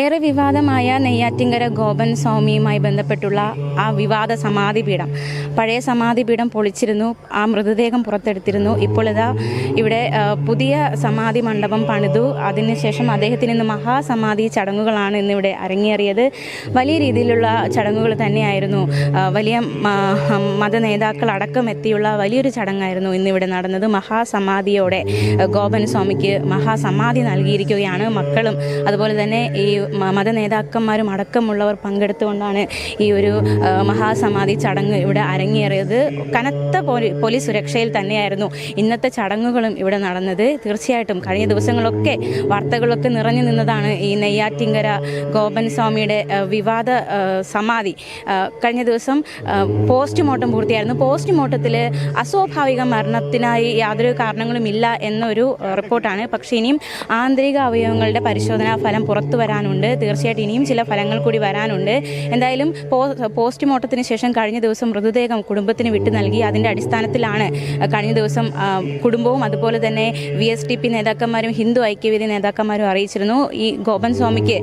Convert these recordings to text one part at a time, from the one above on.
ഏറെ വിവാദമായ നെയ്യാറ്റിങ്കര ഗോപൻ സ്വാമിയുമായി ബന്ധപ്പെട്ടുള്ള ആ വിവാദ സമാധിപീഠം. പഴയ സമാധിപീഠം പൊളിച്ചിരുന്നു ആ മൃതദേഹം പുറത്തെടുത്തിരുന്നു. ഇപ്പോൾ ഇതാ ഇവിടെ പുതിയ സമാധി മണ്ഡപം പണിതു. അതിനുശേഷം അദ്ദേഹത്തിന് ഇന്ന് മഹാസമാധി ചടങ്ങുകളാണ് ഇന്നിവിടെ അരങ്ങേറിയത്. വലിയ രീതിയിലുള്ള ചടങ്ങുകൾ തന്നെയായിരുന്നു. വലിയ മത നേതാക്കൾ അടക്കം എത്തിയുള്ള വലിയൊരു ചടങ്ങായിരുന്നു ഇന്നിവിടെ നടന്നത്. മഹാസമാധിയോടെ ഗോപൻ സ്വാമിക്ക് മഹാസമാധി നൽകിയിരിക്കുകയാണ് മക്കളും. അതുപോലെ തന്നെ ഈ മത നേതാക്കന്മാരും അടക്കമുള്ളവർ പങ്കെടുത്തുകൊണ്ടാണ് ഈ ഒരു മഹാസമാധി ചടങ്ങ് ഇവിടെ അരങ്ങേറിയത്. കനത്ത പോലീ- പോലീസ് സുരക്ഷയിൽ തന്നെയായിരുന്നു ഇന്നത്തെ ചടങ്ങുകളും ഇവിടെ നടന്നത്. തീർച്ചയായിട്ടും കഴിഞ്ഞ ദിവസങ്ങളൊക്കെ വാർത്തകളൊക്കെ നിറഞ്ഞു നിന്നതാണ് ഈ നെയ്യാറ്റിങ്കര ഗോപൻ സ്വാമിയുടെ വിവാദ സമാധി. കഴിഞ്ഞ ദിവസം പോസ്റ്റ്മോർട്ടം പൂർത്തിയായിരുന്നു. പോസ്റ്റ്മോർട്ടത്തിൽ അസ്വാഭാവിക മരണത്തിനായി യാതൊരു കാരണങ്ങളും ഇല്ല എന്നൊരു റിപ്പോർട്ടാണ്. പക്ഷേ ഇനിയും ആന്തരിക അവയവങ്ങളുടെ പരിശോധനാ ഫലം പുറത്തു വരാനുണ്ട്. തീർച്ചയായിട്ടും ഇനിയും ചില ഫലങ്ങൾ കൂടി വരാനുണ്ട്. എന്തായാലും പോസ്റ്റ്മോർട്ടത്തിന് ശേഷം കഴിഞ്ഞ ദിവസം മൃതദേഹം കുടുംബത്തിന് വിട്ടു നൽകി. അതിന്റെ അടിസ്ഥാനത്തിലാണ് കഴിഞ്ഞ ദിവസം കുടുംബവും അതുപോലെ തന്നെ വി എസ് ടി പി നേതാക്കന്മാരും ഹിന്ദു ഐക്യവേദി നേതാക്കന്മാരും അറിയിച്ചിരുന്നു. ഈ ഗോപൻ സ്വാമിക്ക്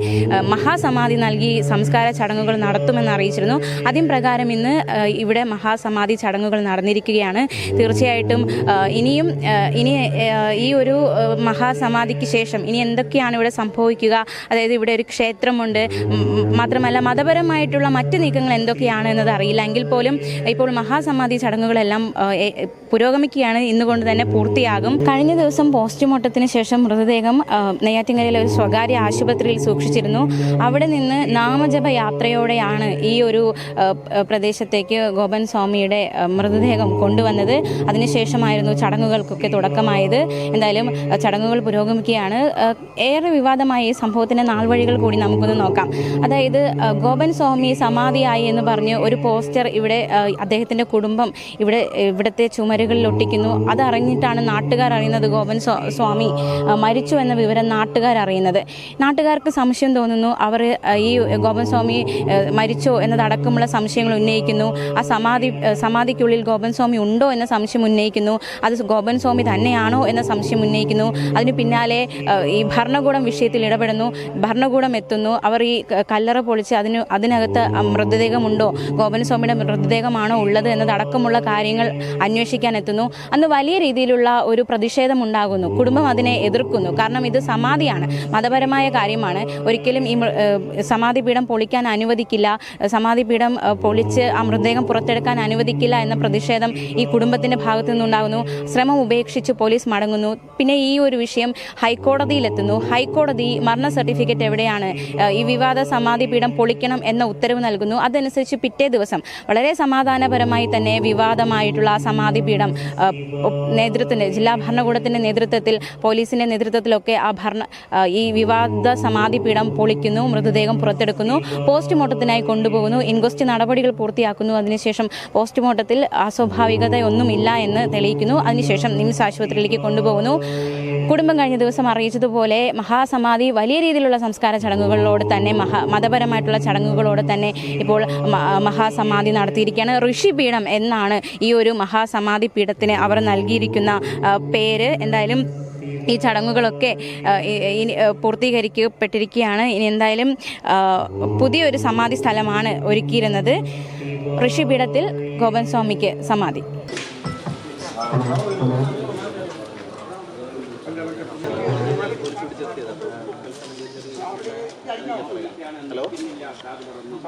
മഹാസമാധി നൽകി സംസ്കാര ചടങ്ങുകൾ നടത്തുമെന്ന് അറിയിച്ചിരുന്നു. അതിൻ പ്രകാരം ഇന്ന് ഇവിടെ മഹാസമാധി ചടങ്ങുകൾ നടന്നിരിക്കുകയാണ്. തീർച്ചയായിട്ടും ഇനിയും ഇനി ഈ ഒരു മഹാസമാധിക്ക് ശേഷം ഇനി എന്തൊക്കെയാണ് ഇവിടെ സംഭവിക്കുക? അതായത് ഇവിടെ ഒരു ക്ഷേത്രമുണ്ട്. മാത്രമല്ല മതപരമായിട്ടുള്ള മറ്റ് നീക്കങ്ങൾ എന്തൊക്കെയാണ് എന്നത് അറിയില്ല. എങ്കിൽ പോലും ഇപ്പോൾ മഹാസമാധി ചടങ്ങുകളെല്ലാം പുരോഗമിക്കുകയാണ്. ഇന്നുകൊണ്ട് തന്നെ പൂർത്തിയാകും. കഴിഞ്ഞ ദിവസം പോസ്റ്റ്മോർട്ടത്തിന് ശേഷം മൃതദേഹം നെയ്യാറ്റിങ്കരയിലെ ഒരു സ്വകാര്യ ആശുപത്രിയിൽ സൂക്ഷിച്ചിരുന്നു. അവിടെ നിന്ന് നാമജപ യാത്രയോടെയാണ് ഈ ഒരു പ്രദേശത്തേക്ക് ഗോപൻ സ്വാമിയുടെ മൃതദേഹം കൊണ്ടുവന്നത്. അതിനുശേഷമായിരുന്നു ചടങ്ങുകൾക്കൊക്കെ തുടക്കമായത്. എന്തായാലും ചടങ്ങുകൾ പുരോഗമിക്കുകയാണ്. ഏറെ വിവാദമായ ഈ സംഭവത്തിന്റെ നാൾവഴികൾ കൂടി നമുക്കൊന്ന് നോക്കാം. അതായത് ഗോപൻ സ്വാമി സമാധിയായി എന്ന് പറഞ്ഞ് ഒരു പോസ്റ്റർ ഇവിടെ അദ്ദേഹത്തിന്റെ കുടുംബം ഇവിടെ ഇവിടുത്തെ ചുമരുകളിൽ ഒട്ടിക്കുന്നു. അതറിഞ്ഞിട്ടാണ് നാട്ടുകാർ അറിയുന്നത് ഗോപൻ സ്വാമി മരിച്ചു എന്ന വിവരം നാട്ടുകാർ അറിയുന്നത്. നാട്ടുകാർക്ക് സംശയം തോന്നുന്നു അവർ ഈ ഗോപൻ സ്വാമി മരിച്ചോ എന്നതടക്കമുള്ള സംശയങ്ങൾ ഉന്നയിക്കുന്നു. ആ സമാധി സമാധിക്കുള്ളിൽ ഗോപൻ സ്വാമി ഉണ്ടോ എന്ന സംശയം ഉന്നയിക്കുന്നു. അത് ഗോപൻ സ്വാമി തന്നെയാണോ എന്ന സംശയം ഉന്നയിക്കുന്നു. അതിന് പിന്നാലെ ഈ ഭരണകൂടം വിഷയത്തിൽ ഇടപെടുന്നു. ഭരണകൂടം എത്തുന്നു അവർ ഈ കല്ലറ പൊളിച്ച് അതിന് അതിനകത്ത് മൃതദേഹമുണ്ടോ? ഗോപനസ്വാമിയുടെ മൃതദേഹമാണോ ഉള്ളത് എന്നതടക്കമുള്ള കാര്യങ്ങൾ അന്വേഷിക്കാൻ എത്തുന്നു അന്ന് വലിയ രീതിയിലുള്ള ഒരു പ്രതിഷേധം ഉണ്ടാകുന്നു കുടുംബം അതിനെ എതിർക്കുന്നു. കാരണം ഇത് സമാധിയാണ്. മതപരമായ കാര്യമാണ്. ഒരിക്കലും ഈ സമാധി പീഠം പൊളിക്കാൻ അനുവദിക്കില്ല. സമാധി പീഠം പൊളിച്ച് ആ മൃതദേഹം പുറത്തെടുക്കാൻ അനുവദിക്കില്ല എന്ന പ്രതിഷേധം ഈ കുടുംബത്തിന്റെ ഭാഗത്തു നിന്നുണ്ടാകുന്നു ശ്രമം ഉപേക്ഷിച്ച് പോലീസ് മടങ്ങുന്നു. പിന്നെ ഈ ഒരു വിഷയം ഹൈക്കോടതിയിലെത്തുന്നു. ഹൈക്കോടതി മരണ സർട്ടിഫിക്കറ്റ് എവിടെയാണ് ഏഹ് ഈ വിവാദ സമാധി പീഠം പൊളിക്കണം എന്ന ഉത്തരവ് നൽകുന്നു. അതനുസരിച്ച് പിറ്റേ ദിവസം വളരെ സമാധാനപരമായി തന്നെ വിവാദമായിട്ടുള്ള സമാധി പീഠം നേതൃത്വത്തിന്റെ ജില്ലാ ഭരണകൂടത്തിന്റെ നേതൃത്വത്തിൽ പോലീസിന്റെ നേതൃത്വത്തിലൊക്കെ ആ ഭരണ ഈ വിവാദ സമാധി പീഠം പൊളിക്കുന്നു മൃതദേഹം പുറത്തെടുക്കുന്നു പോസ്റ്റ്മോർട്ടത്തിനായി കൊണ്ടുപോകുന്നു ഇൻക്വസ്റ്റ് നടപടികൾ പൂർത്തിയാക്കുന്നു. അതിനുശേഷം പോസ്റ്റ്മോർട്ടത്തിൽ അസ്വാഭാവികതയൊന്നുമില്ല എന്ന് തെളിയിക്കുന്നു. അതിനുശേഷം നിംസ് ആശുപത്രിയിലേക്ക് കൊണ്ടുപോകുന്നു. കുടുംബം കഴിഞ്ഞ ദിവസം അറിയിച്ചതുപോലെ മഹാസമാധി വലിയ രീതിയിലുള്ള സംസ്കാര ചടങ്ങുകളോട് തന്നെ മഹാ മതപരമായിട്ടുള്ള ചടങ്ങുകളോട് തന്നെ ഇപ്പോൾ മഹാസമാധി നടത്തിയിരിക്കുകയാണ്. ഋഷിപീഠം എന്നാണ് ഈ ഒരു മഹാസമാധി പീഠത്തിന് അവർ നൽകിയിരിക്കുന്ന പേര്. എന്തായാലും ഈ ചടങ്ങുകളൊക്കെ പൂർത്തീകരിക്കപ്പെട്ടിരിക്കുകയാണ്. ഇനി എന്തായാലും പുതിയൊരു സമാധി സ്ഥലമാണ് ഒരുക്കിയിരുന്നത്. ഋഷിപീഠത്തിൽ ഗോപൻ സ്വാമിക്ക് സമാധി.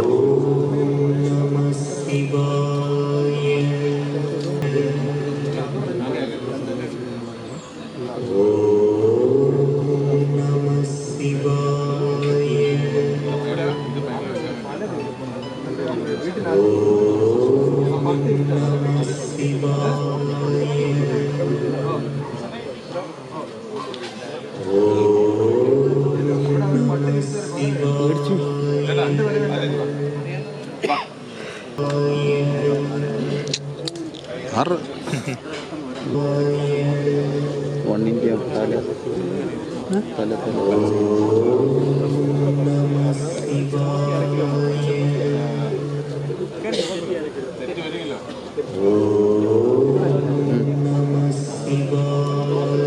നമഃ ശിവായ 何?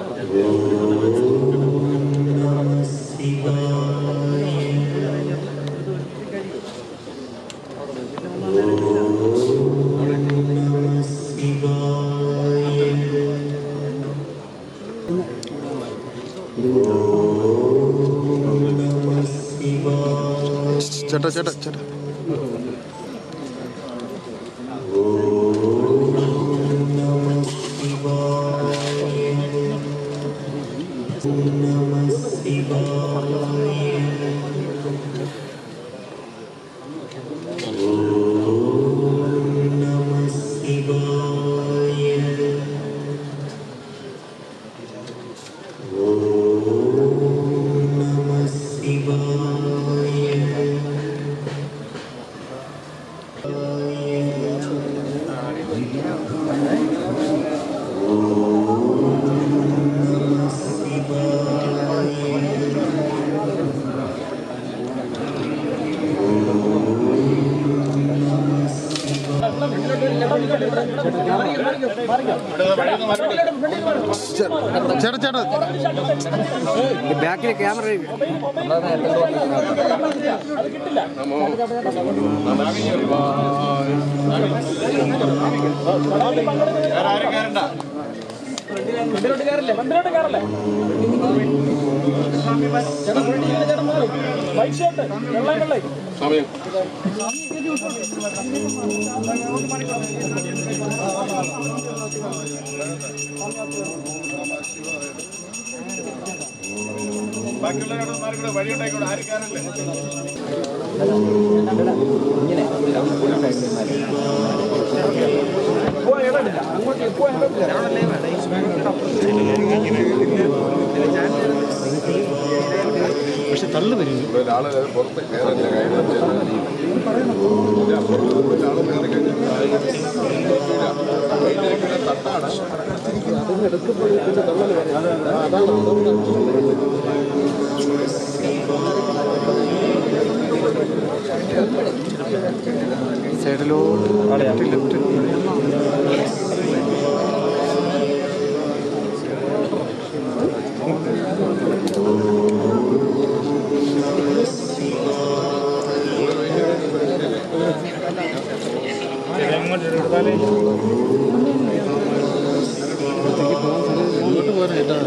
ചേട്ടാ Uh, ചേട്ടാ ചേട്ടാ. ബാക്കിൽ ക്യാമറ മന്ദിരോട്ട് കയറില്ലേ മന്ദിരോട്ട് കയറല്ലേ ചേട്ടാ മുന്നിൽ ചേട്ടാ മുതൽ വൈറ്റ് ഷർട്ട് വെള്ളം വെള്ളേ സമയം ഒരു മണിക്കൂർ ഇങ്ങനെ പക്ഷെ തള്ളു വരുന്നു പുറത്ത് കയറില്ല കാര്യം വൈദ്യുതിയുടെ തട്ടാണ് അതിന് സൈഡിലോട്ട് ലെഫ്റ്റ് അങ്ങോട്ട് എടുത്താലേ അങ്ങോട്ട് പോകാനായിട്ടാണ്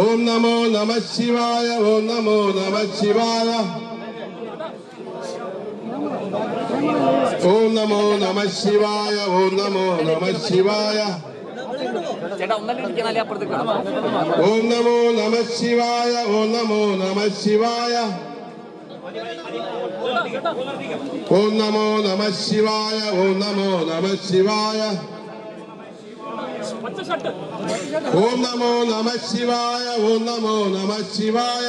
ഓം നമോ നമ ശിവായ ഓം നമോ നമ ശിവായ. ഓം നമോ നമ ശിവായ ഓം നമോ നമ ശിവായ. ഓം നമോ നമ ശിവായ ഓം നമോ നമ ശിവായ. ഓം നമോ നമ ശിവായ ഓം നമോ നമ ശിവായ. ഓം നമോ നമ ശിവായ ഓം നമോ നമ ശിവായ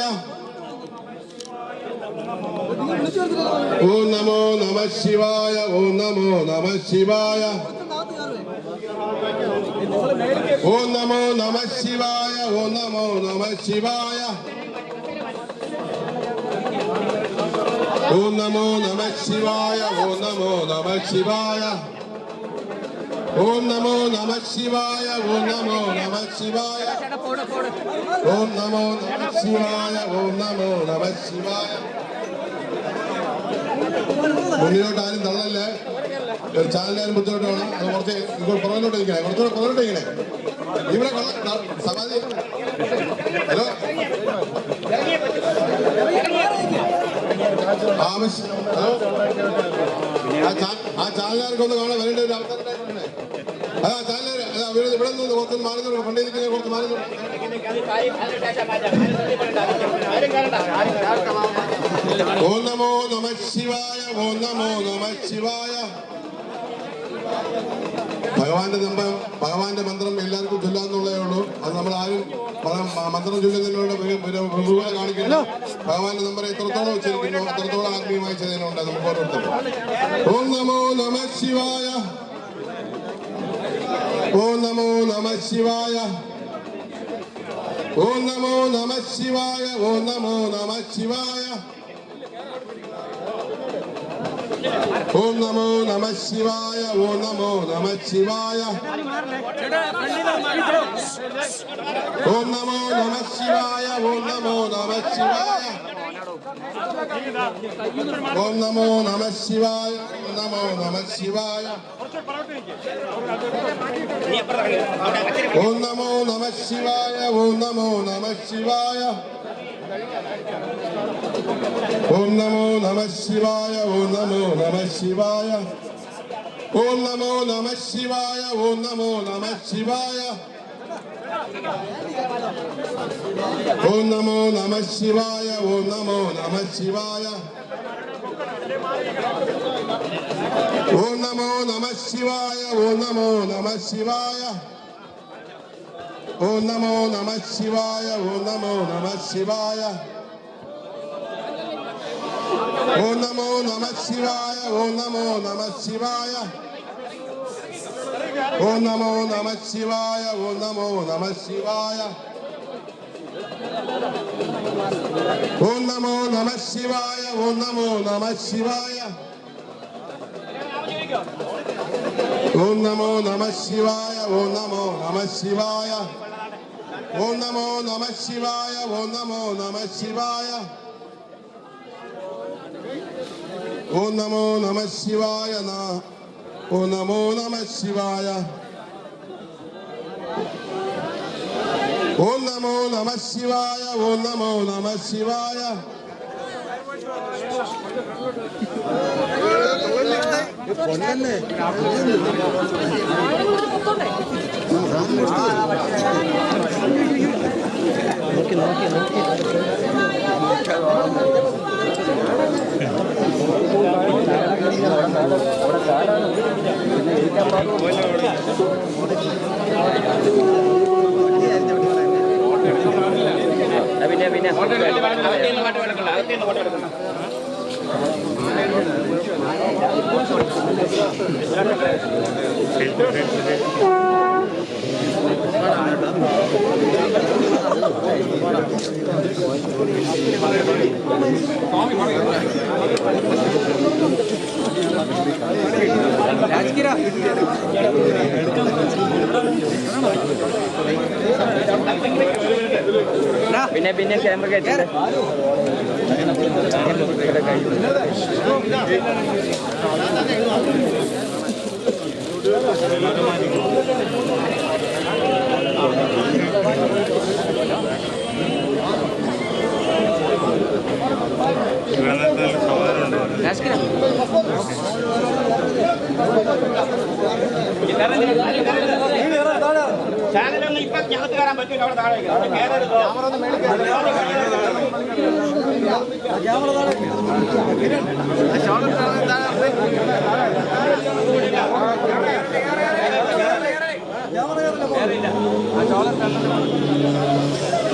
ഓം നമോ നമ ശിവായ ഓം നമോ നമ ശിവായ ഓം നമോ നമ ശിവായ ഓം നമോ നമ ശിവായ ഓം നമോ നമ ശിവായ ഓം നമോ നമ ശിവായ ഓം നമോ നമ ശിവായ ഓം നമോ നമ ശിവായ. ഓം നമോ നമ ശിവായ ഓം നമോ നമ ശിവായ. മുന്നിലോട്ട് ആരും തള്ളല്ലേ? ചാനലിന് ബുദ്ധിമുട്ട് വേണം അത് കുറച്ച് നിങ്ങൾ പുറകിലോട്ട് ഇരിക്കണേ കുറച്ചുകൂടെ പുറകിലോട്ട് ഇരിക്കണേ. ഇവിടെ സമാധി. ഹലോ? ആ? ഓം നമോ ഓം നമോ ഭഗവാന്റെ നമ്പർ ഭഗവാന്റെ മന്ത്രം എല്ലാവർക്കും ചൊല്ലാന്നുള്ളതേ ഉള്ളൂ. അത് നമ്മൾ ആരും മന്ത്രം ചൊല്ലുന്നതിനോട് ബഹുമാനം കാണിക്കില്ല ഭഗവാന്റെ നമ്പർ എത്രത്തോളം വെച്ചിരിക്കുന്നു അത്രത്തോളം ആത്മീയമായി ചെയ്തതിനുണ്ട്. നമുക്ക് ഓരോരുത്തർ ഓം നമോ നമ ശിവായ. ഓം നമോ നമ ശിവായ. ഓം നമോ നമ ശിവായ. ഓം നമോ നമ ശിവായ. ഓം നമോ നമ ശിവായ ഓം നമോ നമ ശിവായ ഓം നമോ നമ ശിവായ ഓം നമോ നമ ശിവായ ഓം നമോ നമ ശിവായ ഓം നമോ നമ ശിവായ ഓം നമോ നമ ശിവായ ഓം നമോ നമ ശിവായ ഓം നമോ നമ ശിവായ ഓം നമോ നമ ശിവായ ഓം നമോ നമ ശിവായ ഓം നമോ നമ ശിവായ ഓം നമോ നമ ശിവായ ഓം നമോ നമ ശിവായ ഓം നമോ നമ ശിവായ ഓം നമോ നമ ശിവായ ഓം നമോ നമ ശിവായ ഓം നമോ നമ ശിവായ ഓം നമോ നമ ശിവായ ഓം നമോ നമ ശിവായ ഓം നമോ നമ ശിവായ ഓം നമോ നമ ശിവായ ഓം നമോ നമ ശിവായ ഓം നമോ നമ ശിവായ ഓം നമോ ओम नमो नमः शिवाय ओम नमो नमः शिवाय ओम नमो नमः शिवाय ना ओम नमो नमः शिवाय ओम नमो नमः शिवाय ओम नमो नमः शिवाय ये कौन है നോക്കി നോക്കി നോക്കി പിന്നെ പിന്നെ പാട്ട് കിടക്കണ്ട അകത്തേന്ന് പാട്ട് കിടക്കണ്ട Thank you. രാജകീയ പിന്നെ പിന്നെ ക്യാമറ കയറ്റി ചാനലൊന്നും ഇപ്പൊ ഞങ്ങൾക്ക് കയറാൻ പറ്റില്ല അവിടെ താഴെ കയറരുതോ സമാധിയുടെ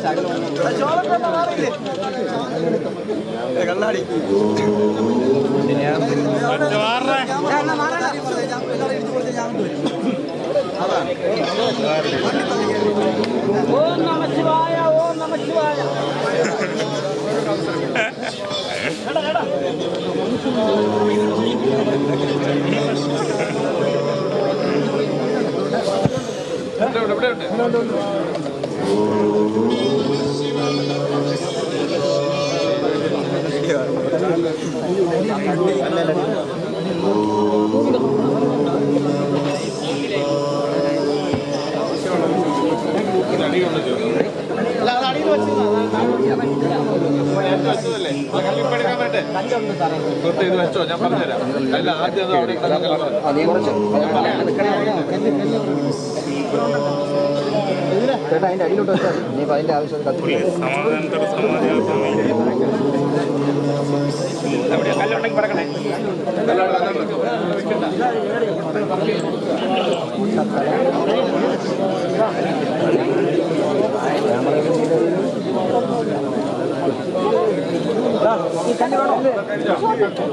ഇത് വെച്ചോ ഞാൻ പറഞ്ഞുതരാം അല്ല ആദ്യം അത് അവിടെ കിടക്കുന്ന കല്ലുണ്ടെങ്കിൽ പറക്കണേ മുറി വേണ്ട മുറി വേണ്ട ഇതാ. വെച്ചോ, കയ്യിൽ വെച്ചോ,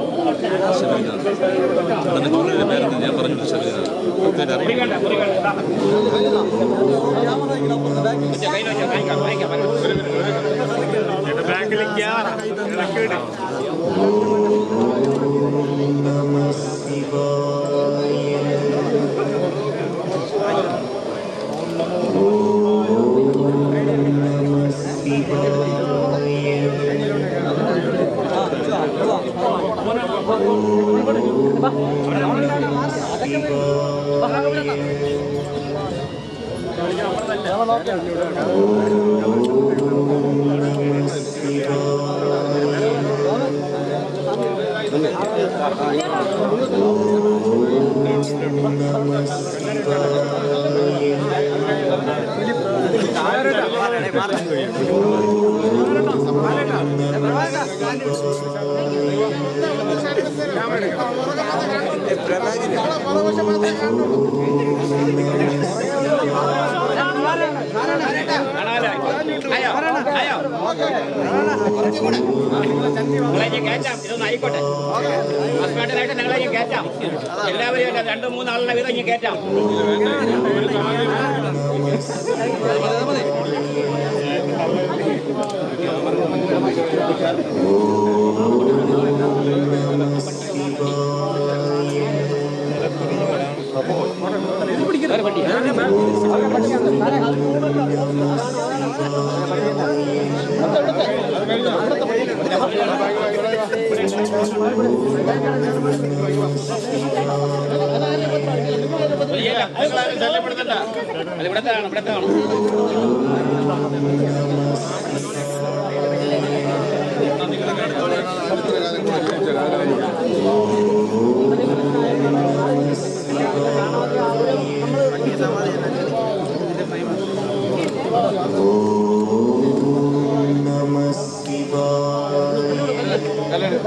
വാങ്ങിക്കാം, വാങ്ങിക്കാം, ആയിക്കോട്ടെ ഹസ്ബൻഡിനായിട്ട് നിങ്ങളെ ഇനി കയറ്റാം എല്ലാവരെയും അല്ല, രണ്ട് മൂന്നാളിനെ വീതം ഇനി കയറ്റാം. നിങ്ങളാരും ആണ് ഇവിടത്തെ ഇവിടത്താണ്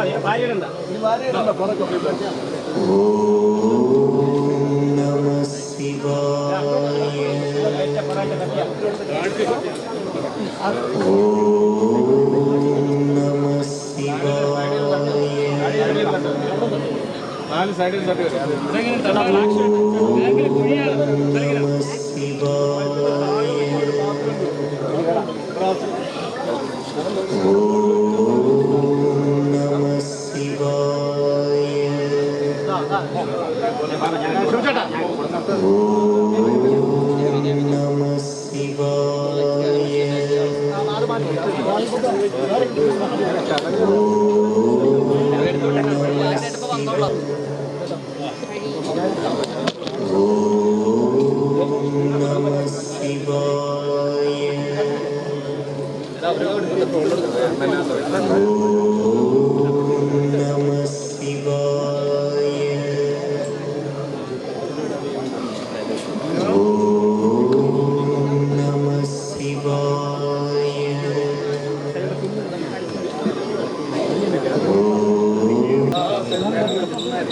മതി ഭാര്യയുണ്ട് ഓം നാല് സൈഡിൽ തട്ടി ഓ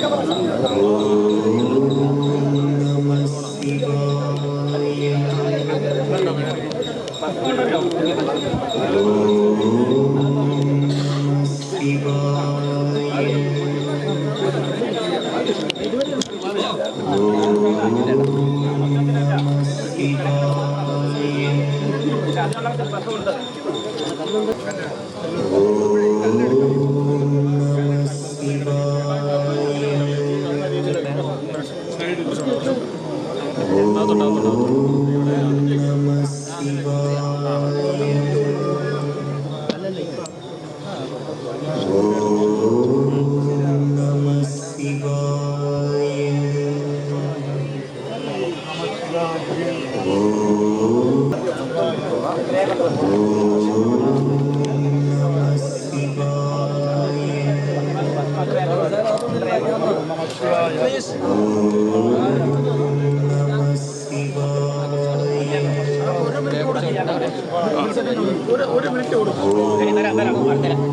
なるほど。തരാം തരാം കൊടുക്കും.